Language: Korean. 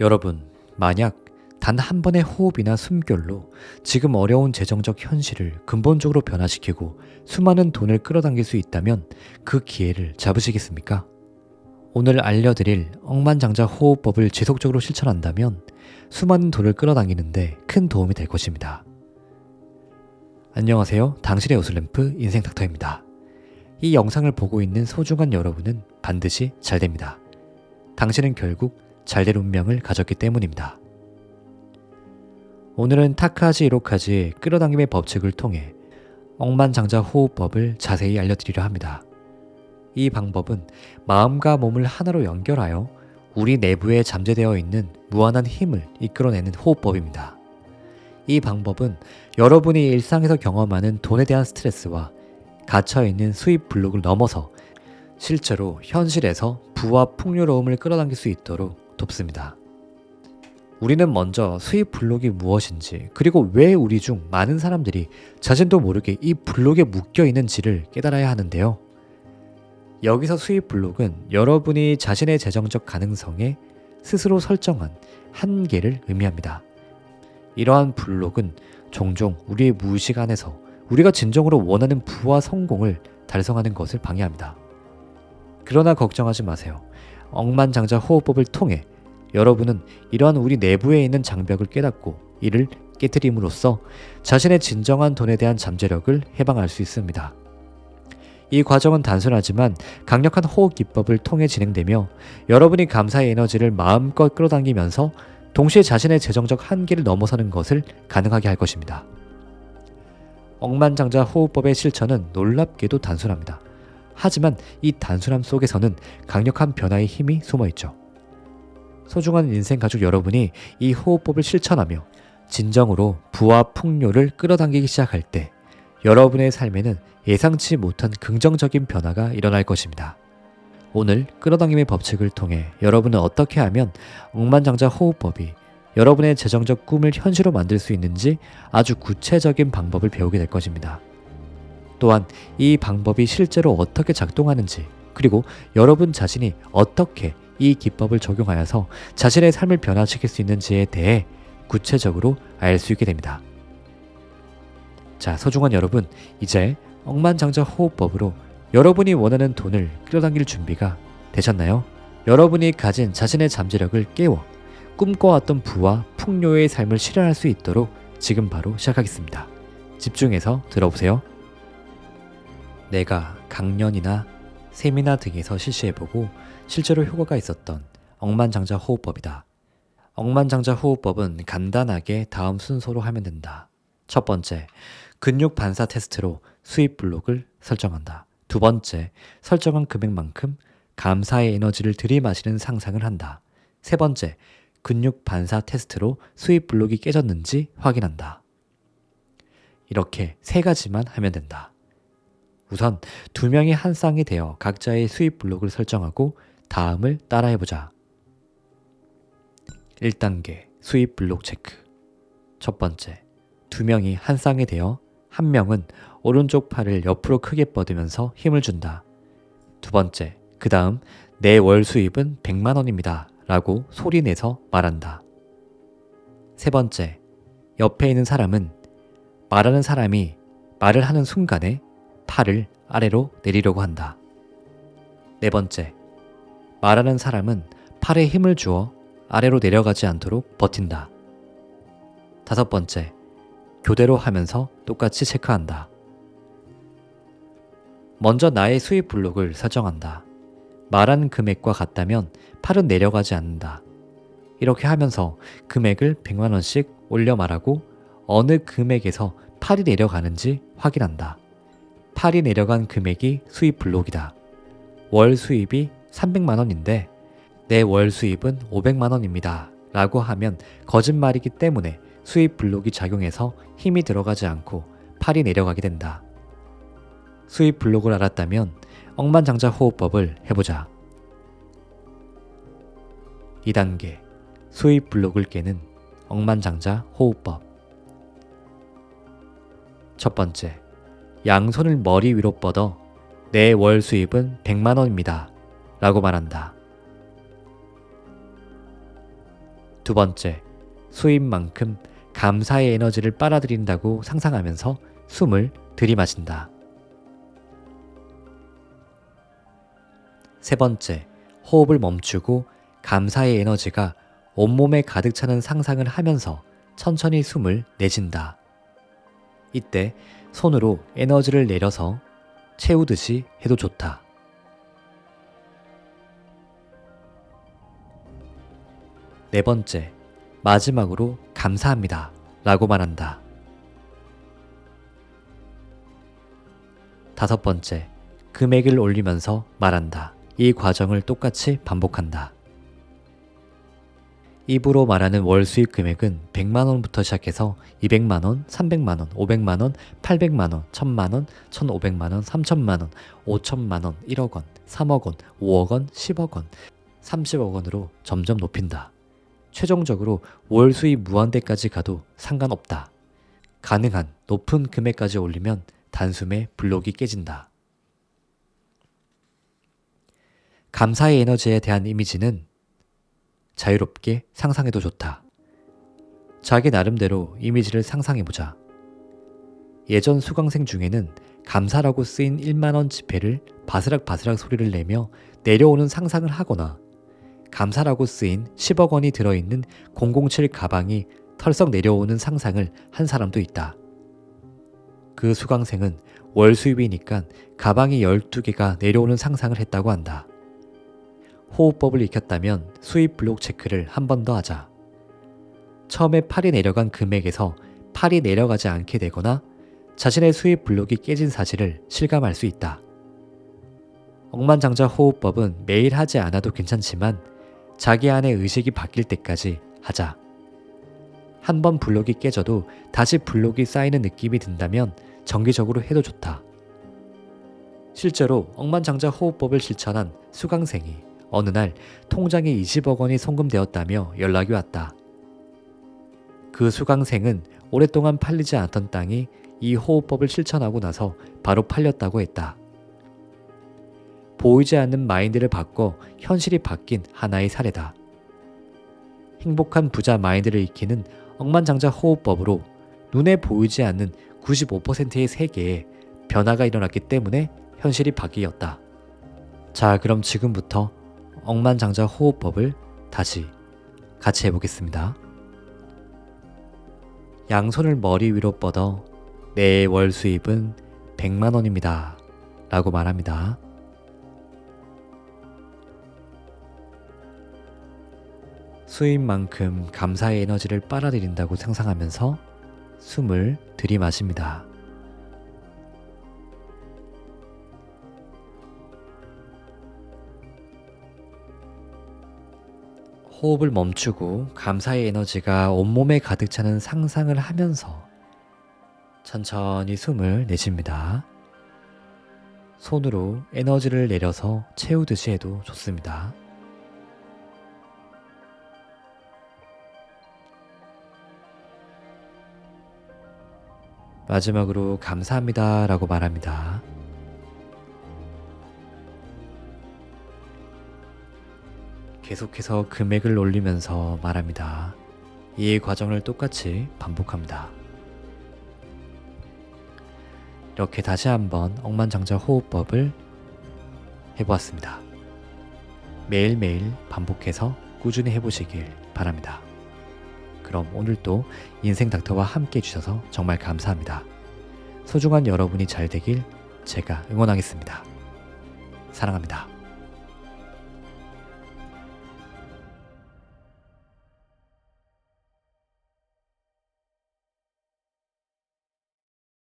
여러분, 만약 단 한 번의 호흡이나 숨결로 지금 어려운 재정적 현실을 근본적으로 변화시키고 수많은 돈을 끌어당길 수 있다면 그 기회를 잡으시겠습니까? 오늘 알려드릴 억만장자 호흡법을 지속적으로 실천한다면 수많은 돈을 끌어당기는데 큰 도움이 될 것입니다. 안녕하세요. 당신의 요술램프 인생닥터입니다. 이 영상을 보고 있는 소중한 여러분은 반드시 잘 됩니다. 당신은 결국 잘 될 운명을 가졌기 때문입니다. 오늘은 타카지 이로카지의 끌어당김의 법칙을 통해 억만장자 호흡법을 자세히 알려드리려 합니다. 이 방법은 마음과 몸을 하나로 연결하여 우리 내부에 잠재되어 있는 무한한 힘을 이끌어내는 호흡법입니다. 이 방법은 여러분이 일상에서 경험하는 돈에 대한 스트레스와 갇혀있는 수입 블록을 넘어서 실제로 현실에서 부와 풍요로움을 끌어당길 수 있도록 돕습니다. 우리는 먼저 수입 블록이 무엇인지 그리고 왜 우리 중 많은 사람들이 자신도 모르게 이 블록에 묶여 있는지를 깨달아야 하는데요. 여기서 수입 블록은 여러분이 자신의 재정적 가능성에 스스로 설정한 한계를 의미합니다. 이러한 블록은 종종 우리의 무의식 안에서 우리가 진정으로 원하는 부와 성공을 달성하는 것을 방해합니다. 그러나 걱정하지 마세요. 억만장자 호흡법을 통해 여러분은 이러한 우리 내부에 있는 장벽을 깨닫고 이를 깨뜨림으로써 자신의 진정한 돈에 대한 잠재력을 해방할 수 있습니다. 이 과정은 단순하지만 강력한 호흡 기법을 통해 진행되며 여러분이 감사의 에너지를 마음껏 끌어당기면서 동시에 자신의 재정적 한계를 넘어서는 것을 가능하게 할 것입니다. 억만장자 호흡법의 실천은 놀랍게도 단순합니다. 하지만 이 단순함 속에서는 강력한 변화의 힘이 숨어 있죠. 소중한 인생 가족 여러분이 이 호흡법을 실천하며 진정으로 부와 풍요를 끌어당기기 시작할 때 여러분의 삶에는 예상치 못한 긍정적인 변화가 일어날 것입니다. 오늘 끌어당김의 법칙을 통해 여러분은 어떻게 하면 억만장자 호흡법이 여러분의 재정적 꿈을 현실로 만들 수 있는지 아주 구체적인 방법을 배우게 될 것입니다. 또한 이 방법이 실제로 어떻게 작동하는지 그리고 여러분 자신이 어떻게 이 기법을 적용하여서 자신의 삶을 변화시킬 수 있는지에 대해 구체적으로 알 수 있게 됩니다. 자, 소중한 여러분, 이제 억만장자 호흡법으로 여러분이 원하는 돈을 끌어당길 준비가 되셨나요? 여러분이 가진 자신의 잠재력을 깨워 꿈꿔왔던 부와 풍요의 삶을 실현할 수 있도록 지금 바로 시작하겠습니다. 집중해서 들어보세요. 내가 강연이나 세미나 등에서 실시해보고 실제로 효과가 있었던 억만장자 호흡법이다. 억만장자 호흡법은 간단하게 다음 순서로 하면 된다. 첫 번째, 근육 반사 테스트로 수입 블록을 설정한다. 두 번째, 설정한 금액만큼 감사의 에너지를 들이마시는 상상을 한다. 세 번째, 근육 반사 테스트로 수입 블록이 깨졌는지 확인한다. 이렇게 세 가지만 하면 된다. 우선 두 명이 한 쌍이 되어 각자의 수입 블록을 설정하고 다음을 따라해보자. 1단계 수입 블록 체크. 첫 번째, 두 명이 한 쌍이 되어 한 명은 오른쪽 팔을 옆으로 크게 뻗으면서 힘을 준다. 두 번째, 그 다음 내 월 수입은 100만 원입니다. 라고 소리 내서 말한다. 세 번째, 옆에 있는 사람은 말하는 사람이 말을 하는 순간에 팔을 아래로 내리려고 한다. 네 번째, 말하는 사람은 팔에 힘을 주어 아래로 내려가지 않도록 버틴다. 다섯 번째, 교대로 하면서 똑같이 체크한다. 먼저 나의 수입 블록을 설정한다. 말한 금액과 같다면 팔은 내려가지 않는다. 이렇게 하면서 금액을 100만원씩 올려 말하고 어느 금액에서 팔이 내려가는지 확인한다. 팔이 내려간 금액이 수입 블록이다. 월 수입이 300만 원인데 내 월 수입은 500만 원입니다. 라고 하면 거짓말이기 때문에 수입 블록이 작용해서 힘이 들어가지 않고 팔이 내려가게 된다. 수입 블록을 알았다면 억만장자 호흡법을 해보자. 2단계 수입 블록을 깨는 억만장자 호흡법. 첫 번째, 양손을 머리 위로 뻗어 내 월 수입은 100만 원입니다. 라고 말한다. 두 번째, 수입만큼 감사의 에너지를 빨아들인다고 상상하면서 숨을 들이마신다. 세 번째, 호흡을 멈추고 감사의 에너지가 온몸에 가득 차는 상상을 하면서 천천히 숨을 내쉰다. 이때 손으로 에너지를 내려서 채우듯이 해도 좋다. 네 번째, 마지막으로 감사합니다. 라고 말한다. 다섯 번째, 금액을 올리면서 말한다. 이 과정을 똑같이 반복한다. 입으로 말하는 월 수입 금액은 100만 원부터 시작해서 200만 원, 300만 원, 500만 원, 800만 원, 1000만 원, 1500만 원, 3000만 원, 5천만 원, 1억 원, 3억 원, 5억 원, 10억 원, 30억 원으로 점점 높인다. 최종적으로 월 수입 무한대까지 가도 상관없다. 가능한 높은 금액까지 올리면 단숨에 블록이 깨진다. 감사의 에너지에 대한 이미지는 자유롭게 상상해도 좋다. 자기 나름대로 이미지를 상상해보자. 예전 수강생 중에는 감사라고 쓰인 1만원 지폐를 바스락바스락 소리를 내며 내려오는 상상을 하거나 감사라고 쓰인 10억 원이 들어있는 007 가방이 털썩 내려오는 상상을 한 사람도 있다. 그 수강생은 월 수입이니까 가방이 12개가 내려오는 상상을 했다고 한다. 호흡법을 익혔다면 수입 블록 체크를 한 번 더 하자. 처음에 팔이 내려간 금액에서 팔이 내려가지 않게 되거나 자신의 수입 블록이 깨진 사실을 실감할 수 있다. 억만장자 호흡법은 매일 하지 않아도 괜찮지만 자기 안의 의식이 바뀔 때까지 하자. 한 번 블록이 깨져도 다시 블록이 쌓이는 느낌이 든다면 정기적으로 해도 좋다. 실제로 억만장자 호흡법을 실천한 수강생이 어느 날 통장에 20억 원이 송금되었다며 연락이 왔다. 그 수강생은 오랫동안 팔리지 않던 땅이 이 호흡법을 실천하고 나서 바로 팔렸다고 했다. 보이지 않는 마인드를 바꿔 현실이 바뀐 하나의 사례다. 행복한 부자 마인드를 익히는 억만장자 호흡법으로 눈에 보이지 않는 95%의 세계에 변화가 일어났기 때문에 현실이 바뀌었다. 자, 그럼 지금부터 억만장자 호흡법을 다시 같이 해보겠습니다. 양손을 머리 위로 뻗어 내 월 수입은 100만 원입니다. 라고 말합니다. 수입만큼 감사의 에너지를 빨아들인다고 상상하면서 숨을 들이마십니다. 호흡을 멈추고 감사의 에너지가 온몸에 가득 차는 상상을 하면서 천천히 숨을 내쉽니다. 손으로 에너지를 내려서 채우듯이 해도 좋습니다. 마지막으로 감사합니다 라고 말합니다. 계속해서 금액을 올리면서 말합니다. 이 과정을 똑같이 반복합니다. 이렇게 다시 한번 억만장자 호흡법을 해보았습니다. 매일매일 반복해서 꾸준히 해보시길 바랍니다. 그럼 오늘도 인생 닥터와 함께 해주셔서 정말 감사합니다. 소중한 여러분이 잘 되길 제가 응원하겠습니다. 사랑합니다.